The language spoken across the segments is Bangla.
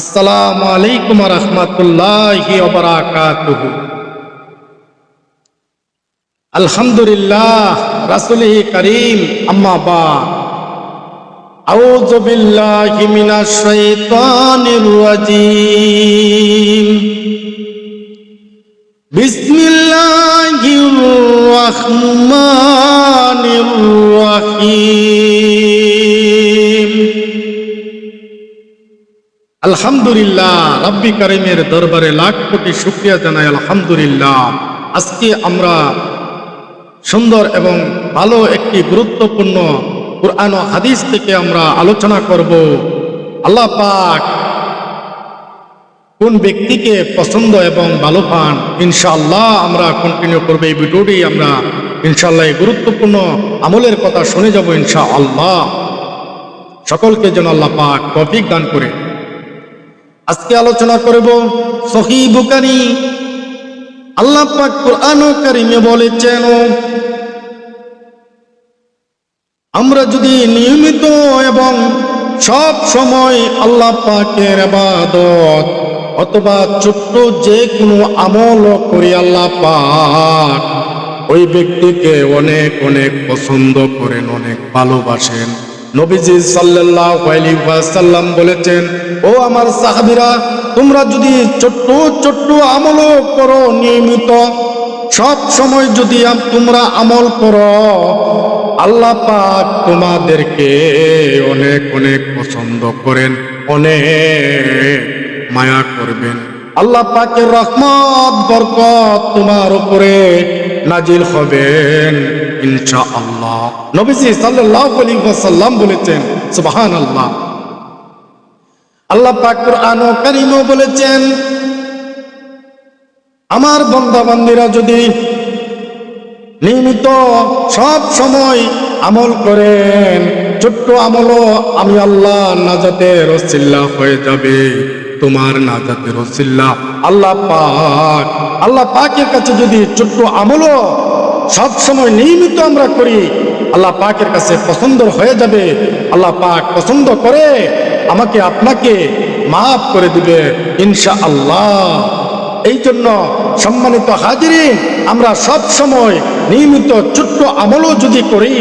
আসসালামু আলাইকুম রহমতুল্লাহি বারাকাতুহু। আলহামদুলিল্লাহ রাসূলিহি করিম, আম্মা বাদ। আউযু বিল্লাহি মিনাশ শাইতানির রাজীম। বিসমিল্লাহির রহমানির রহিম। আলহামদুলিল্লাহ, রব্বি করিমের দরবারে লাখ কোটি শুক্রিয়া জানাই, আলহামদুলিল্লাহ। আজকে আমরা সুন্দর এবং ভালো একটি গুরুত্বপূর্ণ কোরআন হাদিস থেকে আমরা আলোচনা করব। আল্লাহ পাক কোন ব্যক্তিকে পছন্দ এবং ভালো পান ইনশাআল্লাহ আমরা কন্টিনিউ করব এই ভিডিওটি। আমরা ইনশাআল্লাহ এই গুরুত্বপূর্ণ আমলের কথা শুনে যাব, ইনশাআল্লাহ। সকলকে যেন আল্লাহ পাক তৌফিক দান করে। আজকে আলোচনা করব সহি বুকারি আল্লাহ পাক কারিমে বলেছেন, আমরা যদি নিয়মিত এবং সব সময় আল্লাহ পাকের আবাদত অথবা ছোট্ট যে কোনো আমল করি আল্লাহ পাক, ওই ব্যক্তিকে অনেক অনেক পছন্দ করেন, অনেক ভালোবাসেন। নবীজি ওয়াসাল্লাম বলেছেন, ও আমার সাহাবিরা, তোমরা যদি ছোট্ট ছোট্ট আমল করো নিয়মিত, সব সময় যদি তোমরা আমল করো, আল্লাহ পাক তোমাদেরকে অনেক অনেক পছন্দ করেন, অনেক মায়া করবেন। আল্লাহ পাকের রহমত, বরকত তোমার উপরে নাজিল হবেন। আল্লাহ বলেছেন, আমার বন্দা বান্দিরা যদি নিয়মিত সব সময় আমল করেন, ছোট্ট আমলও আমি আল্লাহ নাজাতে রসিল্লা হয়ে যাবে। তোমার নাজাতের ওসিল্লা আল্লাহ পাক, আল্লাহ পাকের কাছে যদি ছোট্ট আমলও সব সময় নিয়মিত আমরা করি। আল্লাহ পাকের কাছে পছন্দ হয়ে যাবে। আল্লাহ পাক পছন্দ করে, আমাকে আপনাকে মাফ করে দিবে ইনশা আল্লাহ এই জন্য সম্মানিত হাজিরিন, আমরা সব সময় নিয়মিত ছোট্ট আমলও যদি করি,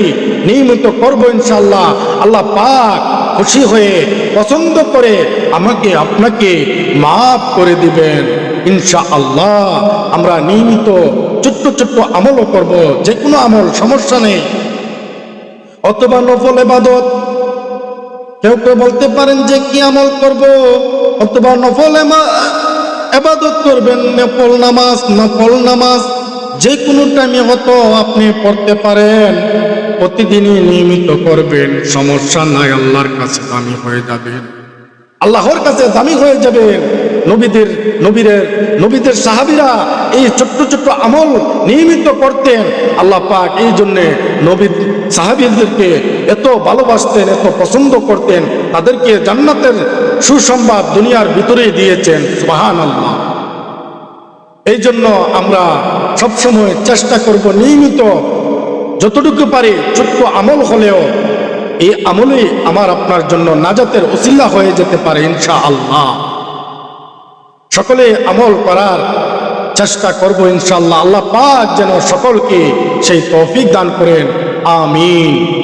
নিয়মিত করব ইনশাল্লাহ আল্লাহ পাক খুশি হয়ে পছন্দ করে আমাকে আপনাকে মাফ করে দিবেন। ইনশা আল্লাহ আমরা নিয়মিত ছোট্ট ছোট্ট আমলও করব যে কোনো আমল, সমস্যা নেই। অথবা নফল এবাদত কেউ কেউ বলতে পারেন যে কি আমল করব, অথবা নফল এবাদত করবেন, নফল নামাজ নফল নামাজ যে কোনো টাইমে হতো আপনি পড়তে পারেন। প্রতিদিনই নিয়মিত করবেন, সমস্যা নাই, আল্লাহর কাছে দামি হয়ে যাবেন। আল্লাহর কাছে দামি হয়ে যাবেন। নবীদের নবীদের নবীদের সাহাবিরা এই ছোট্ট ছোট্ট আমল নিয়মিত করতেন। আল্লাহ পাক এই জন্যে নবী সাহাবিদেরকে এত ভালোবাসতেন, এত পছন্দ করতেন, তাদেরকে জান্নাতের সুসংবাদ দুনিয়ার ভিতরেই দিয়েছেন। সুবাহান আল্লাহ এই জন্য আমরা সবসময় চেষ্টা করব নিয়মিত যতটুকু পারি ছোট্ট আমল হলেও এই আমলই আমার আপনার জন্য নাজাতের ওসিল্লা হয়ে যেতে পারে ইনশা আল্লাহ সকলে আমল করার চেষ্টা করব ইনশাল্লাহ আল্লাহ পাক যেন সকলকে সেই তৌফিক দান করেন। আমিন।